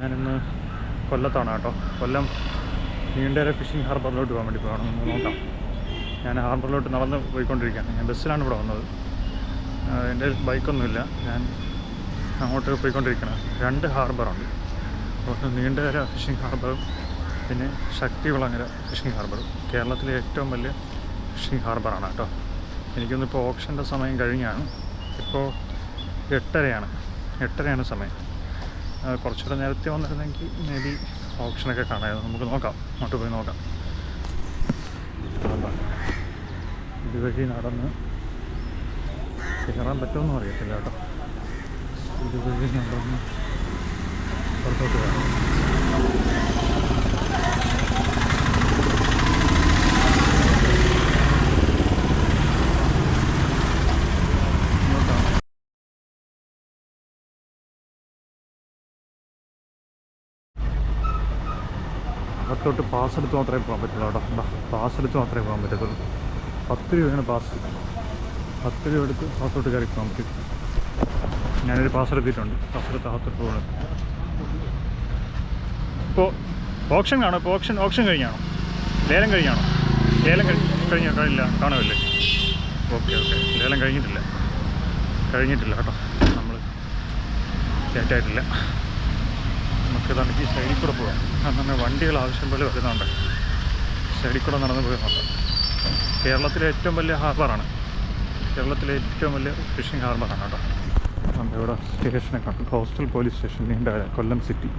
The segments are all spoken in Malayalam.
ഞാനിന്ന് കൊല്ലത്താണ് കേട്ടോ. കൊല്ലം നീണ്ടേരെ ഫിഷിംഗ് ഹാർബറിലോട്ട് പോകാൻ വേണ്ടി പോകണം നോക്കാം. ഞാൻ ഹാർബറിലോട്ട് നടന്ന് പോയിക്കൊണ്ടിരിക്കുകയാണ്. ഞാൻ ബസ്സിലാണ് ഇവിടെ വന്നത്. എന്റെ ബൈക്കൊന്നുമില്ല. ഞാൻ അങ്ങോട്ട് പോയിക്കൊണ്ടിരിക്കുകയാണ്. രണ്ട് ഹാർബറുണ്ട് ഒന്ന് നീണ്ടേര ഫിഷിംഗ് ഹാർബറും പിന്നെ ശക്തികുളങ്ങര ഫിഷിംഗ് ഹാർബറും കേരളത്തിലെ ഏറ്റവും വലിയ ഫിഷിംഗ് ഹാർബറാണ് കേട്ടോ. എനിക്കൊന്നിപ്പോൾ ഓപ്ഷന്റെ സമയം കഴിഞ്ഞാണ്. ഇപ്പോൾ എട്ടരയാണ്. എട്ടരയാണ് സമയം. കുറച്ചുകൂടെ നേരത്തെ വന്നിരുന്നെങ്കിൽ മേ ബി ഓപ്ഷനൊക്കെ കാണാമായിരുന്നു. നമുക്ക് നോക്കാം. അങ്ങോട്ട് പോയി നോക്കാം. ഇതുവഴി നടന്ന് കയറാൻ പറ്റുമെന്നും അറിയത്തില്ല കേട്ടോ. ഇതുവഴി നടന്ന് പുറത്തോട്ട് പോകാം അകത്തോട്ട് പാസ് എടുത്ത് മാത്രമേ പോകാൻ പറ്റുള്ളൂ കേട്ടോ. എന്താ പാസ് എടുത്ത് മാത്രമേ പോകാൻ പറ്റത്തുള്ളൂ. പത്ത് രൂപയാണ് പാസ് പത്ത് രൂപ എടുത്ത് അകത്തോട്ട് കയറി പോകാൻ പറ്റും. ഞാനൊരു പാസ് എടുത്തിട്ടുണ്ട്. പാസ് എടുത്ത് അകത്തോട്ട് പോകണം. ഇപ്പോൾ ഓപ്ഷൻ കാണോ ഇപ്പോൾ ഓപ്ഷൻ ഓപ്ഷൻ കഴിഞ്ഞാണോ? ലേലം കഴിഞ്ഞാണോ? ലേലം കഴി കഴിഞ്ഞ? കഴിഞ്ഞില്ല കാണുമല്ലേ ഓക്കെ ഓക്കെ ലേലം കഴിഞ്ഞിട്ടില്ല. കഴിഞ്ഞിട്ടില്ല കേട്ടോ. നമ്മൾ ലേറ്റായിട്ടില്ല ഇതാണ് ഈ സൈഡിൽ കൂടെ പോകാം കാരണം വണ്ടികൾ ആവശ്യം പോലെ വരുന്നുണ്ട് സൈഡിൽ കൂടെ നടന്ന് പോകുന്നുണ്ട്. കേരളത്തിലെ ഏറ്റവും വലിയ ഹാർബറാണ്. കേരളത്തിലെ ഏറ്റവും വലിയ ഫിഷിംഗ് ഹാർബറാണ് കേട്ടോ. നമ്മുടെ ഇവിടെ സ്റ്റേഷനൊക്കെ ഉണ്ട് ഹോസ്റ്റൽ പോലീസ് സ്റ്റേഷൻ നീണ്ട കൊല്ലം സിറ്റി.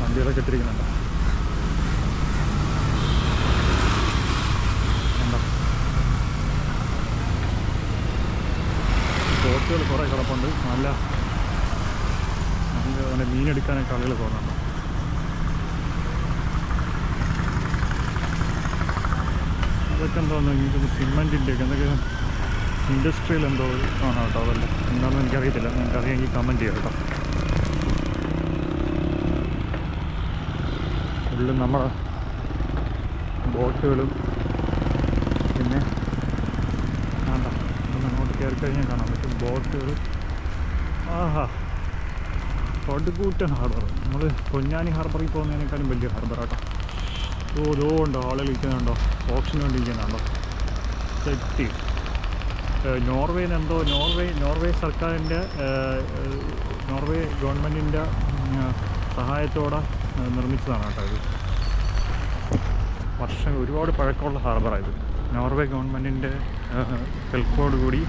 വണ്ടികളൊക്കെ ഇട്ടിരിക്കുന്നുണ്ട് കണ്ടോ? ബോട്ടുകൾ കുറേ കിടപ്പുണ്ട്. നല്ല നല്ല മീനെടുക്കാനൊക്കെ ആളുകൾ പോകുന്നുണ്ട്. അതൊക്കെ എന്തോ എനിക്കൊന്ന് സിമെന്റിന്റെ ഒക്കെ എന്തൊക്കെ ഇൻഡസ്ട്രിയിൽ എന്തോ ആണ് കേട്ടോ അതല്ല. എന്താണെന്ന് എനിക്കറിയത്തില്ല. നിങ്ങൾക്ക് അറിയാമെങ്കിൽ കമന്റ് ചെയ്യാം കേട്ടോ. ഉള്ളിൽ നമ്മുടെ ബോട്ടുകളും പിന്നെ വേണ്ട. അങ്ങോട്ട് കയറി കഴിഞ്ഞാൽ കാണാൻ പറ്റും. ബോട്ടുകൾ ആഹാ. കൊടുക്കൂട്ടൻ ഹാർബർ. നമ്മൾ പൊന്നാനി ഹാർബറിൽ പോകുന്നതിനേക്കാളും വലിയ ഹാർബറാട്ടോ ഓ ഇതോ ഉണ്ടോ ആളുകൾ ഇരിക്കുന്നുണ്ടോ? ഓപ്ഷന് വേണ്ടി ഇരിക്കുന്നുണ്ടോ സെറ്റ് നിന്ന് എന്തോ നോർവേ നോർവേ സർക്കാരിന്റെ നോർവേ ഗവൺമെന്റിന്റെ സഹായത്തോടെ നിർമ്മിച്ചതാണ് കേട്ടോ ഇത്. വർഷം ഒരുപാട് പഴക്കമുള്ള ഹാർബറാണ് ഇത്. നോർവേ ഗവൺമെന്റിന്റെ ഹെൽപ്പോട് കൂടി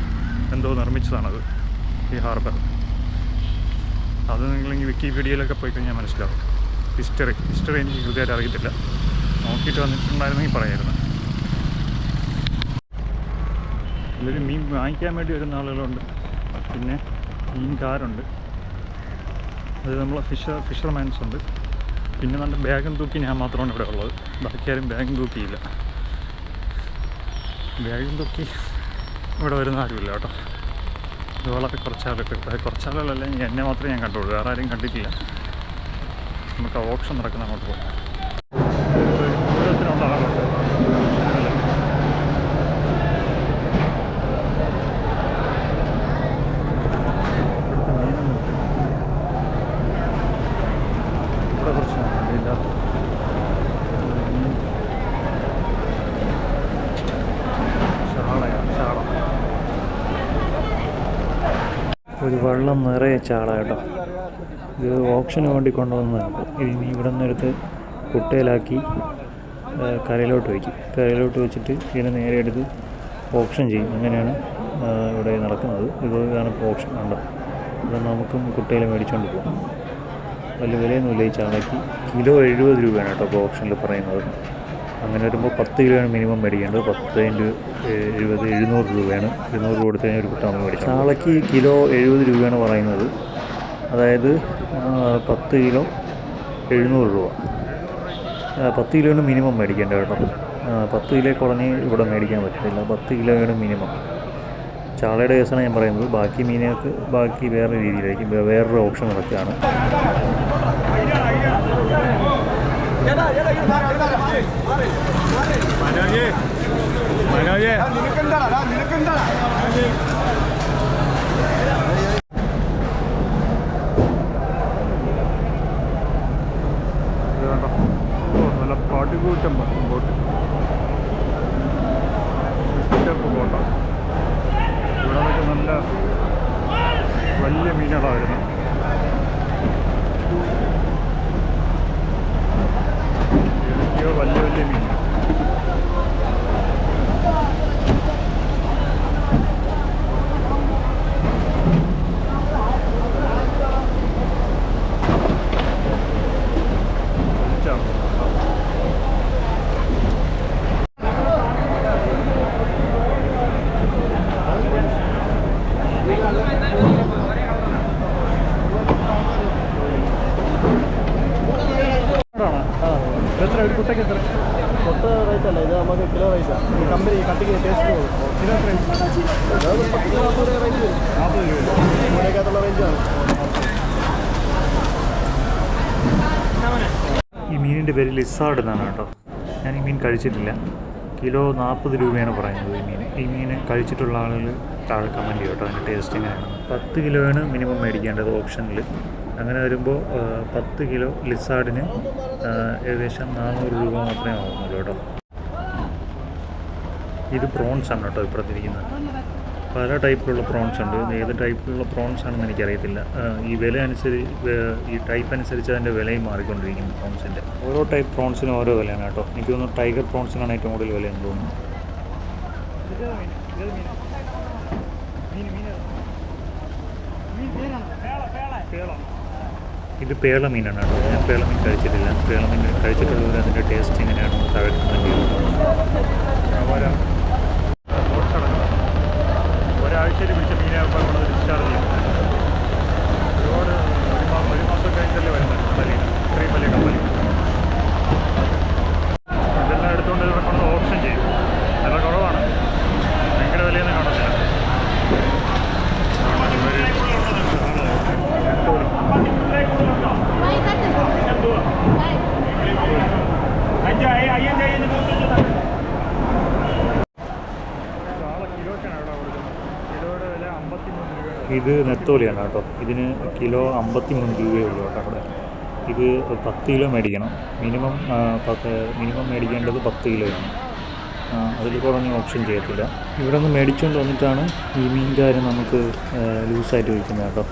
എന്തോ നിർമ്മിച്ചതാണത്. ഈ ഹാർബർ. അത് നിങ്ങളെങ്കിൽ വിക്കിപീഡിയയിലൊക്കെ പോയി കഴിഞ്ഞാൽ മനസ്സിലാവും. ഹിസ്റ്ററി. ഹിസ്റ്ററി എനിക്ക് കൃത്യമായിട്ട് അറിയത്തില്ല. നോക്കിയിട്ട് വന്നിട്ടുണ്ടായിരുന്നെങ്കിൽ പറയായിരുന്നു. ഇതിൽ മീൻ വാങ്ങിക്കാൻ വേണ്ടി വരുന്ന ആളുകളുണ്ട്. പിന്നെ മീൻകാരുണ്ട്. അത് നമ്മളെ ഫിഷർ ഫിഷർമാൻസ് ഉണ്ട്. പിന്നെ നല്ല ബാഗും തൂക്കി ഞാൻ മാത്രമാണ് ഇവിടെ ഉള്ളത്. ബാക്കിയാരും ബാഗും തൂക്കിയില്ല. ബാഗും തൂക്കി ഇവിടെ വരുന്ന ആരുമില്ല കേട്ടോ. ഇത് വളരെ കുറച്ചാളുകൾ കുറച്ചാളുകളല്ല എന്നെ മാത്രമേ ഞാൻ കണ്ടുള്ളൂ. വേറെ ആരും കണ്ടിട്ടില്ല. നമുക്ക് ഓപ്ഷൻ നടക്കുന്ന അങ്ങോട്ട് പോകാം. ദൂരത്തിനുള്ള ആളുണ്ട് അല്ലേ? ഇവിടുത്തെ മീനൊന്നും ഇല്ല. ഇവിടെ കുറച്ച് മീനില്ല. മീൻ. ചാളയാണ്, ചാള. വെള്ളം നിറയെ ചാള കേട്ടോ. ഇത് ഓപ്ഷന് വേണ്ടി കൊണ്ടുവന്നതാണ് ഇനി ഇവിടെ നിന്നെടുത്ത് കുട്ടയിലാക്കി കരയിലോട്ട് വയ്ക്കും. കരയിലോട്ട് വെച്ചിട്ട് ഇതിനെ നേരെ എടുത്ത് ഓപ്ഷൻ ചെയ്യും. അങ്ങനെയാണ് ഇവിടെ നടക്കുന്നത്. ഇത് ഇതാണ് ഇപ്പോൾ ഓപ്ഷൻ കണ്ടോ ഇവിടെ നമുക്കും കുട്ടയിൽ മേടിച്ചുകൊണ്ട് പോകാം വലിയ വിലയൊന്നുമില്ല ഈ ചാളയ്ക്ക്. കിലോ എഴുപത് രൂപയാണ് കേട്ടോ ഇപ്പോൾ ഓപ്ഷനിൽ പറയുന്നത്. അങ്ങനെ വരുമ്പോൾ പത്ത് കിലോയാണ് മിനിമം മേടിക്കേണ്ടത്. പത്ത് ഇന്റു എഴുപത് എഴുന്നൂറ് രൂപയാണ്. എഴുന്നൂറ് രൂപ കൊടുത്ത് കഴിഞ്ഞാൽ ഒരു കുട്ട നമ്മൾ മേടിക്കാം ചാളയ്ക്ക് കിലോ എഴുപത് രൂപയാണ് പറയുന്നത്. അതായത് പത്ത് കിലോ എഴുന്നൂറ് രൂപ. പത്ത് കിലോയാണ് മിനിമം മേടിക്കേണ്ടത് കേട്ടോ. പത്ത് കിലോ കുറഞ്ഞ് ഇവിടെ മേടിക്കാൻ പറ്റത്തില്ല. പത്ത് കിലോയാണ് മിനിമം. ചാളയുടെ കേസാണ് ഞാൻ പറയുന്നത്. ബാക്കി മീനുകൾക്ക് ബാക്കി വേറെ രീതിയിലായിരിക്കും. വേറൊരു ഓപ്ഷൻ നടക്കുകയാണ്. മനോജ് മനോജ് നിനക്കെന്താടാ നിനക്കെന്താടാ നല്ല പടുകൂറ്റം പറഞ്ഞു ബോട്ട്. ഈ പേര് ലിസാർഡ് എന്നാണ് കേട്ടോ. ഞാൻ ഈ മീൻ കഴിച്ചിട്ടില്ല. കിലോ നാൽപ്പത് രൂപയാണ് പറയുന്നത് ഈ മീൻ. ഈ മീൻ കഴിച്ചിട്ടുള്ള ആളുകൾ താഴെ കമന്റ് ചെയ്യും കേട്ടോ. അതിന്റെ ടേസ്റ്റ് എങ്ങനെയാണ്? പത്ത് കിലോയാണ് മിനിമം മേടിക്കേണ്ടത് ഓപ്ഷനിൽ അങ്ങനെ വരുമ്പോൾ പത്ത് കിലോ ലിസാർഡിന് ഏകദേശം നാനൂറ് രൂപ മാത്രമേ ആവുന്നുള്ളൂ കേട്ടോ. ഇത് പ്രോൺസ് ആണ് കേട്ടോ ഇപ്പുറത്തിരിക്കുന്നത്. പല ടൈപ്പിലുള്ള പ്രോൺസ് ഉണ്ട്. ഏത് ടൈപ്പിലുള്ള പ്രോൺസ് ആണെന്ന് എനിക്കറിയത്തില്ല. ഈ വില അനുസരിച്ച് ഈ ടൈപ്പ് അനുസരിച്ച് അതിന്റെ വിലയും മാറിക്കൊണ്ടിരിക്കും പ്രോൺസിന്റെ. ഓരോ ടൈപ്പ് പ്രോൺസിനും ഓരോ വിലയാണ് കേട്ടോ. എനിക്ക് തോന്നുന്നു ടൈഗർ പ്രോൺസിനാണ് ഏറ്റവും കൂടുതൽ വിലയെന്ന് തോന്നുന്നു. ഇത് പേള മീനാണ് കേട്ടോ. ഞാൻ പേള മീൻ കഴിച്ചിട്ടില്ല. പേള മീൻ കഴിച്ചിട്ടുള്ളവർ അതിന്റെ ടേസ്റ്റ് എങ്ങനെയാണെന്ന് താഴെ പിടിച്ച നമ്മൾ ഡിസ്ചാർജ് ചെയ്യും ഒരുപാട് ഒരു മാസം ഒരു മാസം കഴിഞ്ഞല്ലേ വരുന്നത് കമ്പനി ഇത്രയും വലിയ കമ്പനി ഇതെല്ലാം എടുത്തുകൊണ്ട് ഇവിടെ കൊണ്ട് ഓപ്ഷൻ ചെയ്യും വില കുറവാണ് ഭയങ്കര വിലയൊന്നും കാണത്തില്ല ഇത് നെത്തോലിയാണ് കേട്ടോ. ഇതിന് കിലോ അമ്പത്തി മൂന്ന് രൂപയേ ഉള്ളൂ കേട്ടോ അവിടെ. ഇത് പത്ത് കിലോ മേടിക്കണം. മിനിമം പത്ത് മിനിമം മേടിക്കേണ്ടത് പത്ത് കിലോയാണ്. അതിൽ കുറഞ്ഞ ഓപ്ഷൻ ചെയ്യത്തില്ല. ഇവിടെ നിന്ന് മേടിച്ചുകൊണ്ട് വന്നിട്ടാണ് ഈ മീൻകാരൻ നമുക്ക് ലൂസായിട്ട് വയ്ക്കുന്നത് കേട്ടോ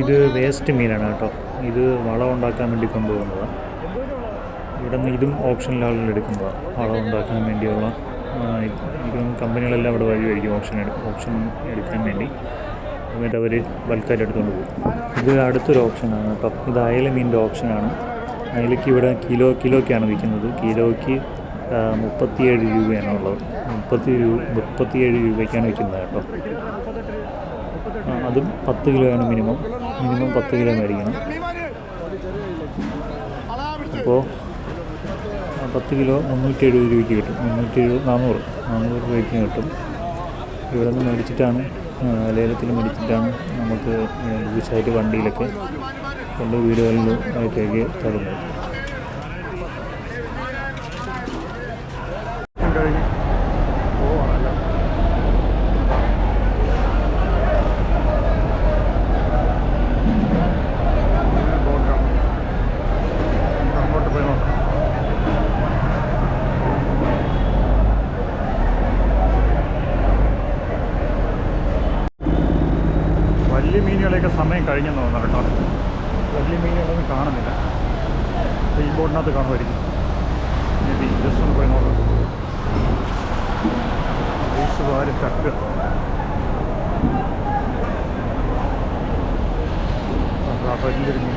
ഇത് വേസ്റ്റ് മീനാണ് കേട്ടോ. ഇത് വളം ഉണ്ടാക്കാൻ വേണ്ടി കൊണ്ടുപോകുന്നതാണ് ഇവിടെ നിന്ന് ഇതും ഓപ്ഷനിൽ ആളുകൾ എടുക്കുന്നതാണ് വളം ഉണ്ടാക്കാൻ വേണ്ടിയുള്ള ഇതും കമ്പനികളെല്ലാം ഇവിടെ വഴി വഴിക്കും ഓപ്ഷൻ ഓപ്ഷൻ എടുക്കാൻ വേണ്ടി. എന്നിട്ട് അവർ ബൾക്കായിട്ട് എടുത്തുകൊണ്ട് പോകും. ഇത് അടുത്തൊരു ഓപ്ഷനാണ് കേട്ടോ. ഇത് അയല മീനിന്റെ ഓപ്ഷനാണ് അയലയ്ക്ക് ഇവിടെ കിലോ കിലോയ്ക്കാണ് വിൽക്കുന്നത്. കിലോയ്ക്ക് മുപ്പത്തിയേഴ് രൂപയാണ് ഉള്ളത്. മുപ്പത്തി രൂപ മുപ്പത്തിയേഴ് രൂപയ്ക്കാണ് വിൽക്കുന്നത് കേട്ടോ. അതും പത്ത് കിലോയാണ് മിനിമം. മിനിമം പത്ത് കിലോ മേടിക്കണം. അപ്പോൾ പത്ത് കിലോ മുന്നൂറ്റി എഴുപത് രൂപയ്ക്ക് കിട്ടും. മുന്നൂറ്റി എഴുപത് നാനൂറ് നാനൂറ് രൂപയ്ക്ക് കിട്ടും. ഇവിടെ നിന്ന് മേടിച്ചിട്ടാണ് ലേലത്തിൽ മേടിച്ചിട്ടാണ് നമുക്ക് ലൂസായിട്ട് വണ്ടിയിലൊക്കെ കൊണ്ട് വീടുകളിലും ആയിട്ടേക്ക് തരുന്നത് കഴിഞ്ഞ് പോവാണല്ലോ അങ്ങോട്ട് പോയി നോക്കാം വലിയ മീനുകളെയൊക്കെ സമയം കഴിഞ്ഞെന്ന് തോന്നുന്നു കേട്ടോ വലിയ മീനുകളൊന്നും കാണുന്നില്ല ഈ ബോട്ടിനകത്ത് കാണുമായിരിക്കും മേ ബി ജസ്റ്റ് ഒന്ന് പോയി നോക്കാം ഐസ് വാരി തട്ടുക അതാ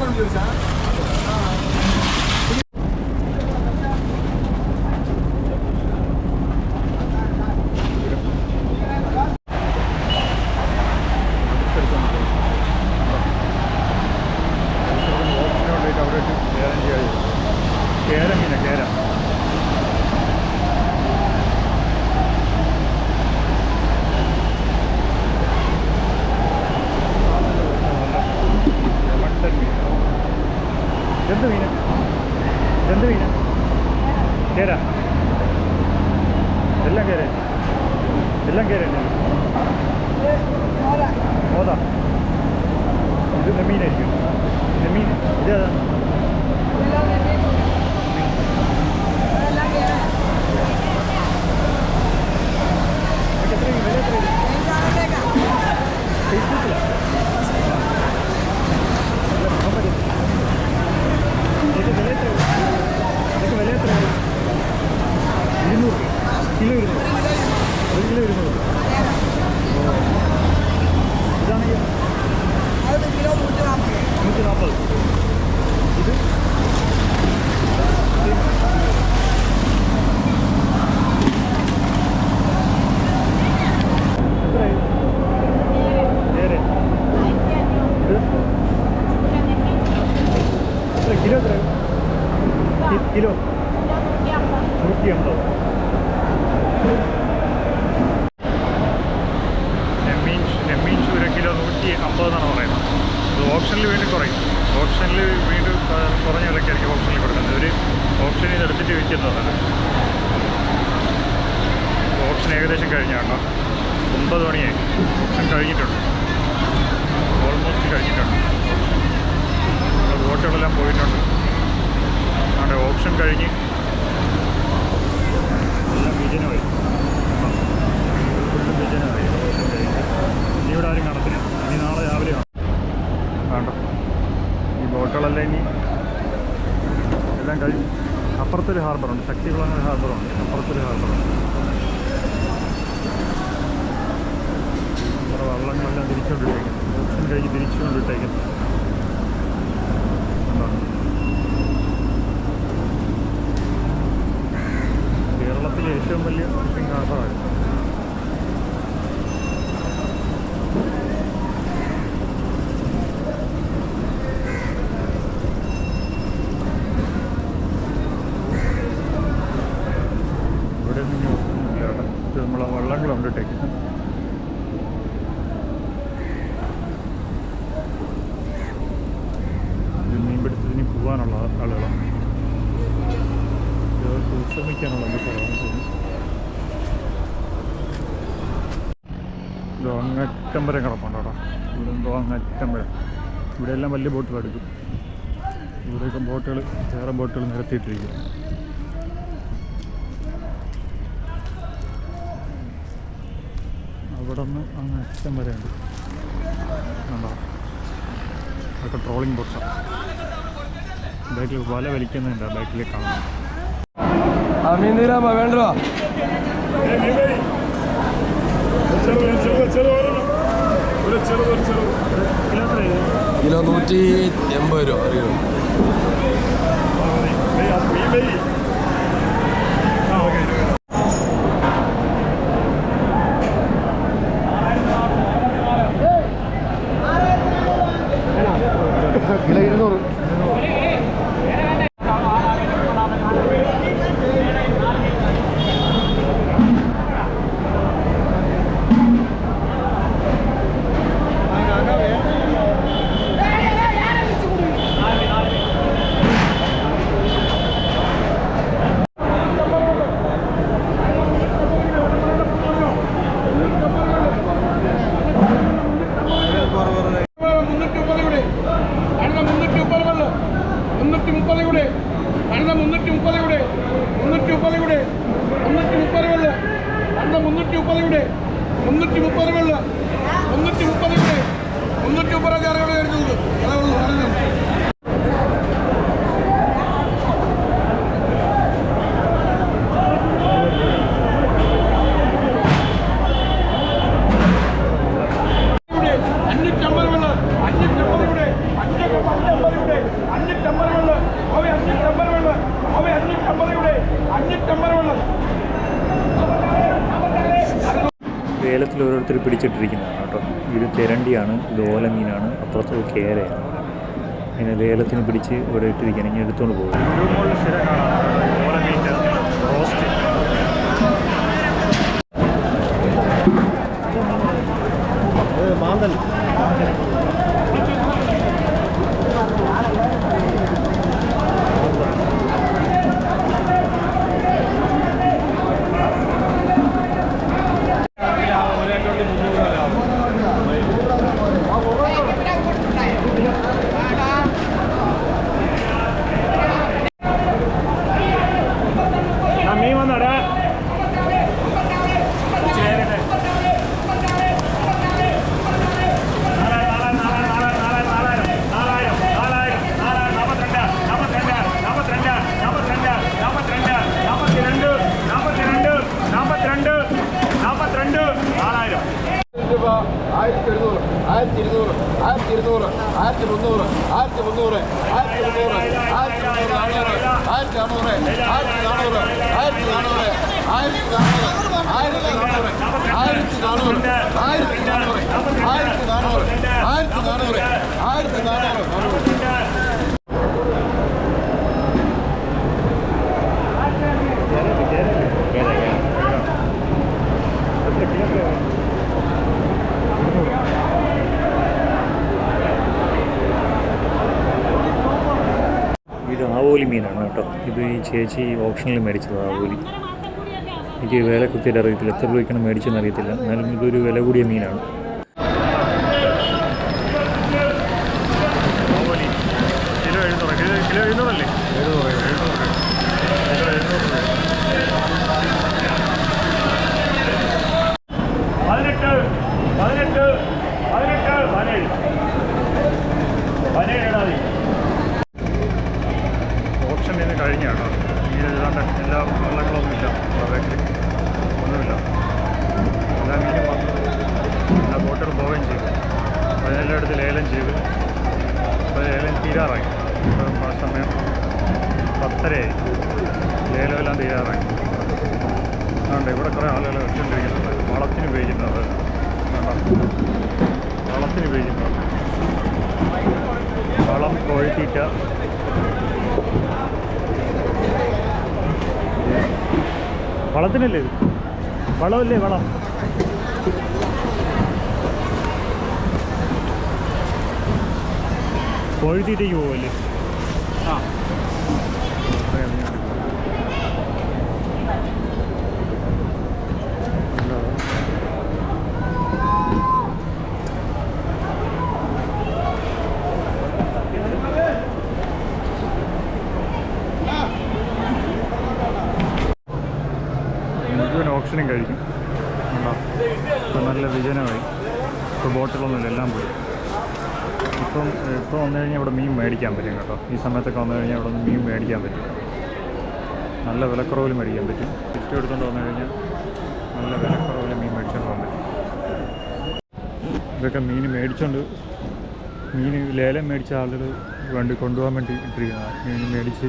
만원 유자? you know, അപ്പുറത്തൊരു ഹാർബറുണ്ട് ശക്തികുളങ്ങൾ ഹാർബറുണ്ട് അപ്പുറത്തൊരു ഹാർബർ to take it. പോകാനുള്ള ആളുകളാണ്. വിശ്രമിക്കാനുള്ള സ്ഥലമാണ് വരെ കിടപ്പുണ്ട് ഇവിടെ എന്തോ അങ്ങറ്റം വരെ. ഇവിടെയെല്ലാം വലിയ ബോട്ടുകൾ എടുക്കും. ഇവിടെയൊക്കെ ബോട്ടുകൾ വേറെ ബോട്ടുകൾ നിരത്തിയിട്ടിരിക്കും. നിന്ന് അങ്ങ് അച്ഛൻ വരെ ഉണ്ട്. കണ്ടോ? അതൊക്കെ ട്രോളിങ് ബോട്ട്സാണ് ബാക്കിൽ വല വലിക്കുന്നുണ്ട് ആ ബാക്കിൽ കാണുന്നത് കിലോ നൂറ്റി എൺപത് രൂപ അറിയോ? പിടിച്ചിട്ടിരിക്കുന്നതാണ് കേട്ടോ. ഇത് തിരണ്ടിയാണ് ഇത് ഓല മീനാണ് അപ്പുറത്ത് കേരയാണ്. അതിനെ ലേലത്തിന് പിടിച്ച് ഇവിടെ ഇട്ടിരിക്കുകയാണെങ്കിൽ എടുത്തുകൊണ്ട് പോകും. ആയിരത്തി മുന്നൂറ് ആയിരത്തി മുന്നൂറ് നാനൂറ് ആയിരത്തി നാനൂറ് ആയിരത്തി നാനൂറ് ആയിരത്തി നാനൂറ് ആയിരത്തി നാനൂറ് ആയിരത്തി നാനൂറ് ആയിരത്തി നാനൂറ് ആയിരത്തി നാനൂറ് ആയിരത്തി നാനൂറ് ആയിരത്തി നാനൂറ് ആയിരത്തി നാനൂറ് ഇത് ആവോലി മീനാണ് കേട്ടോ. ഇത് ഈ ചേച്ചി ഓപ്ഷനിൽ മേടിച്ചത് ആവോലി എനിക്ക് വില കൃത്യമായിട്ട് അറിയത്തില്ല. എത്ര രൂപയ്ക്കാണ് മേടിച്ചതെന്ന് അറിയത്തില്ല. എന്നാലും ഇതൊരു വില കൂടിയ മീനാണ് കിലോ എഴുന്നൂറ് കിലോ കിലോ എഴുന്നൂറല്ലേ എഴുന്നൂറ് എഴുന്നൂറ് കിലോ എഴുന്നൂറ് പതിനെട്ട് പതിനെട്ട് പതിനെട്ട് പതിനേഴ് പതിനേഴ് ഇടാതെ ഓപ്ഷൻ ഇന്ന് കഴിഞ്ഞാണ് മീൻ ഏതാണ്ട് എല്ലാ വെള്ളങ്ങളൊന്നും ഇല്ല റേറ്റിൽ ഒന്നുമില്ല എല്ലാ മീനും വന്നു എല്ലാ ബോട്ടുകൾ പോവുകയും ചെയ്തു അതിനെല്ലായിടത്ത് ലേലം ചെയ്തു അപ്പോൾ ലേലം തീരാറായി ഇപ്പോൾ ആ സമയം പത്തരയായി ലേലമെല്ലാം തീരാറായി അതുകൊണ്ട് ഇവിടെ കുറേ ആളുകൾ വെച്ചുകൊണ്ടിരിക്കുന്നുണ്ട് വളത്തിന് ഉപയോഗിക്കുന്നത് കണ്ടോ? വളത്തിന് ഉപയോഗിക്കുന്നത് വളം കോഴിത്തീറ്റ വളത്തിനല്ലേ വളമല്ലേ വളം? കോഴിത്തീറ്റയ്ക്ക് പോവല്ലേ ആ മുഴുവൻ ഓപ്ഷനും കഴിക്കും. ഉണ്ടോ ഇപ്പം നല്ല വിജനമായി. ഇപ്പോൾ ബോട്ടിലൊന്നുമില്ല എല്ലാം പോയി. ഇപ്പം ഇപ്പോൾ വന്നു കഴിഞ്ഞാൽ ഇവിടെ മീൻ മേടിക്കാൻ പറ്റും കേട്ടോ. ഈ സമയത്തൊക്കെ വന്നു കഴിഞ്ഞാൽ ഇവിടെ മീൻ മേടിക്കാൻ പറ്റും. നല്ല വിലക്കുറവിൽ മേടിക്കാൻ പറ്റും. ചുറ്റും എടുത്തുകൊണ്ട് വന്നു കഴിഞ്ഞാൽ നല്ല വിലക്കുറവിൽ മീൻ മേടിച്ചുകൊണ്ട് പോകാൻ പറ്റും. ഇതൊക്കെ മീൻ മേടിച്ചുകൊണ്ട് മീൻ ലേലം മേടിച്ച ആളുകൾ വേണ്ടി കൊണ്ടുപോകാൻ വേണ്ടി ഇട്ടിരിക്കുന്നതാണ്. മീൻ മേടിച്ച്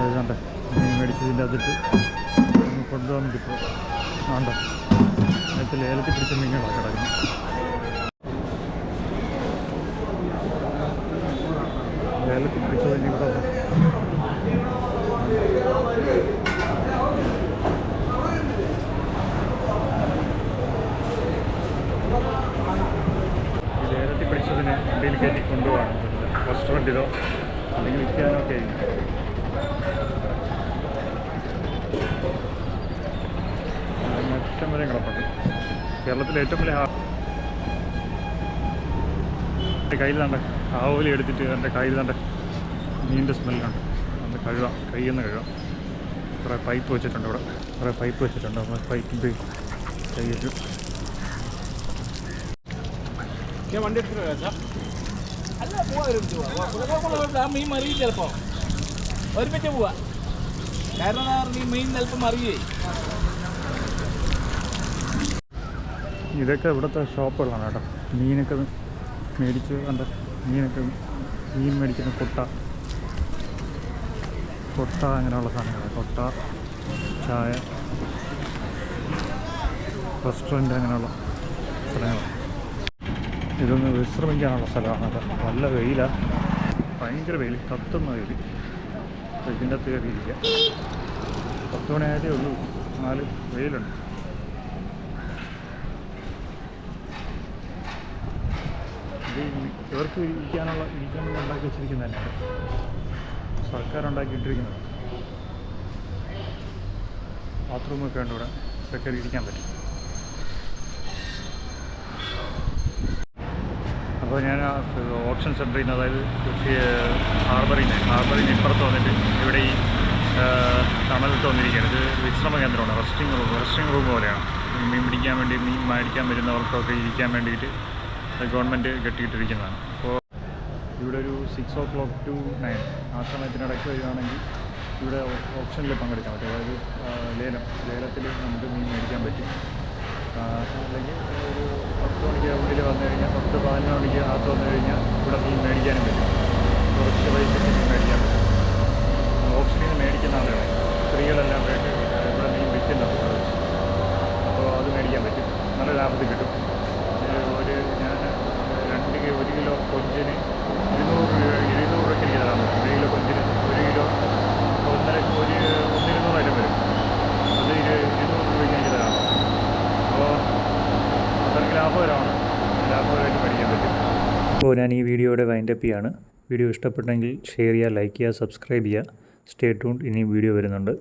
അത് കണ്ടേ? മീൻ മേടിച്ചതിന്റെ അതിട്ട് കൊണ്ടുപോകാൻ വേണ്ടി ഇപ്പോൾ വേണ്ട നേരത്തെ ലേലത്തിൽ പിടിച്ച മീനുകളാണ് കിടക്കുന്നത് ലേലത്തിൽ പിടിച്ചത് ഇവിടെ കയ്യിൽ തണ്ട ആവോലി എടുത്തിട്ട് എന്റെ കയ്യിൽ തണ്ട മീനിന്റെ സ്മെല്ലുണ്ട് അത് കഴുകാം. കയ്യിൽ നിന്ന് കഴുകാം. കുറേ പൈപ്പ് വെച്ചിട്ടുണ്ട് ഇവിടെ. കുറേ പൈപ്പ് വെച്ചിട്ടുണ്ട്. നമ്മൾ പൈപ്പിന്റെ കൈയ്യിൽ വണ്ടി എടുത്തിട്ട് വരാം സാർ അല്ല പോവാ മീൻ മറിയും ചിലപ്പോ. ഒരുമിച്ച് പോവാ. കാരണം എന്താ ഈ മീൻ ചിലപ്പോൾ മറിയേ. ഇതൊക്കെ ഇവിടുത്തെ ഷോപ്പുകളാണ് കേട്ടോ. മീനൊക്കെ മേടിച്ച് കണ്ട മീനൊക്കെ മീൻ മേടിക്കുന്ന കൊട്ട. കൊട്ട അങ്ങനെയുള്ള സാധനങ്ങൾ കൊട്ട ചായ റെസ്റ്റോറന്റ് അങ്ങനെയുള്ള സ്ഥലങ്ങൾ ഇതൊന്ന് വിശ്രമിക്കാനുള്ള സ്ഥലമാണ്. അത് നല്ല വെയിലാണ് ഭയങ്കര വെയിൽ കത്തുന്ന വെയിൽ. ഇതിന്റെ അകത്ത് കയറിയിരിക്കുക. പത്ത് മണിയായതേ ഉള്ളൂ. നാല് വെയിലുണ്ട്. ഇവർക്ക് ഇരിക്കാനുള്ള ഇരിക്കാൻ വേണ്ടി ഉണ്ടാക്കി വെച്ചിരിക്കുന്നതല്ല? സർക്കാർ ഉണ്ടാക്കിയിട്ടിരിക്കുന്നത് ബാത്റൂമൊക്കെ ഉണ്ട് ഇവിടെ. ഇതൊക്കെ ഇരിക്കാൻ പറ്റും. അപ്പോൾ ഞാൻ ഓപ്ഷൻ സെന്ററിൽ നിന്ന് അതായത് ഹാർബറിൽ നിന്ന് ഹാർബറിൽ നിന്ന് ഇപ്പുറത്ത് വന്നിട്ട് ഇവിടെ ഈ തണലത്ത് വന്നിരിക്കുകയാണ്. ഇത് വിശ്രമ കേന്ദ്രമാണ്. റെസ്റ്റിംഗ് റൂം റെസ്റ്റിംഗ് റൂം പോലെയാണ്. മീൻ പിടിക്കാൻ വേണ്ടി മീൻ മേടിക്കാൻ വരുന്നവർക്കൊക്കെ ഇരിക്കാൻ വേണ്ടിയിട്ട് ഗവൺമെന്റ് കെട്ടിയിട്ടിരിക്കുന്നതാണ്. അപ്പോൾ ഇവിടെ ഒരു six o'clock to nine ആ സമയത്തിനിടയ്ക്ക് വരികയാണെങ്കിൽ ഇവിടെ ഓപ്ഷനിൽ പങ്കെടുക്കാൻ പറ്റും. അതായത് ലേലം. ലേലത്തിൽ നമുക്ക് മീൻ മേടിക്കാൻ പറ്റും. അല്ലെങ്കിൽ ഒരു പത്ത് മണിക്ക് ഉള്ളിൽ വന്നു കഴിഞ്ഞാൽ പത്ത് പതിനൊന്ന് മണിക്ക് അകത്ത് വന്നു കഴിഞ്ഞാൽ ഇവിടെ മീൻ മേടിക്കാനും പറ്റും. കുറച്ച് പൈസയ്ക്ക് മീൻ മേടിക്കാൻ പറ്റും. ഓപ്ഷനിൽ നിന്ന് മേടിക്കുന്ന ആളുകളെ. സ്ത്രീകളെല്ലാം ഇവിടെ മീൻ വിൽക്കുന്നുണ്ട് അപ്പോൾ അത് മേടിക്കാൻ പറ്റും. നല്ല ലാഭത്തിൽ കിട്ടും ഒരു ഒരു ഞാൻ രണ്ട് കി- ഒരു കിലോ കൊഞ്ചിന് ഇരുന്നൂറ് രൂപ ഇരുന്നൂറ് പറ്റും ഒരു കിലോ കൊഞ്ചിന് ഒരു കിലോ ഒന്നര ഒരു ഒന്നിരുന്നൂറായിരം വരും. അത് ഇരു ഇരുന്നൂറ് രൂപയ്ക്ക് പറ്റും അപ്പോൾ അത്രയ്ക്ക് ലാഭകരമാണ്. ലാഭകരമായിട്ട് മേടിക്കാൻ പറ്റും. അപ്പോൾ ഞാൻ ഈ വീഡിയോയുടെ വൈൻഡപ്പ് ചെയ്യാണ്. വീഡിയോ ഇഷ്ടപ്പെട്ടെങ്കിൽ ഷെയർ ചെയ്യുക ലൈക്ക് ചെയ്യുക സബ്സ്ക്രൈബ് ചെയ്യുക. സ്റ്റേ ട്യൂൺ ഇനിയും വീഡിയോ വരുന്നുണ്ട്.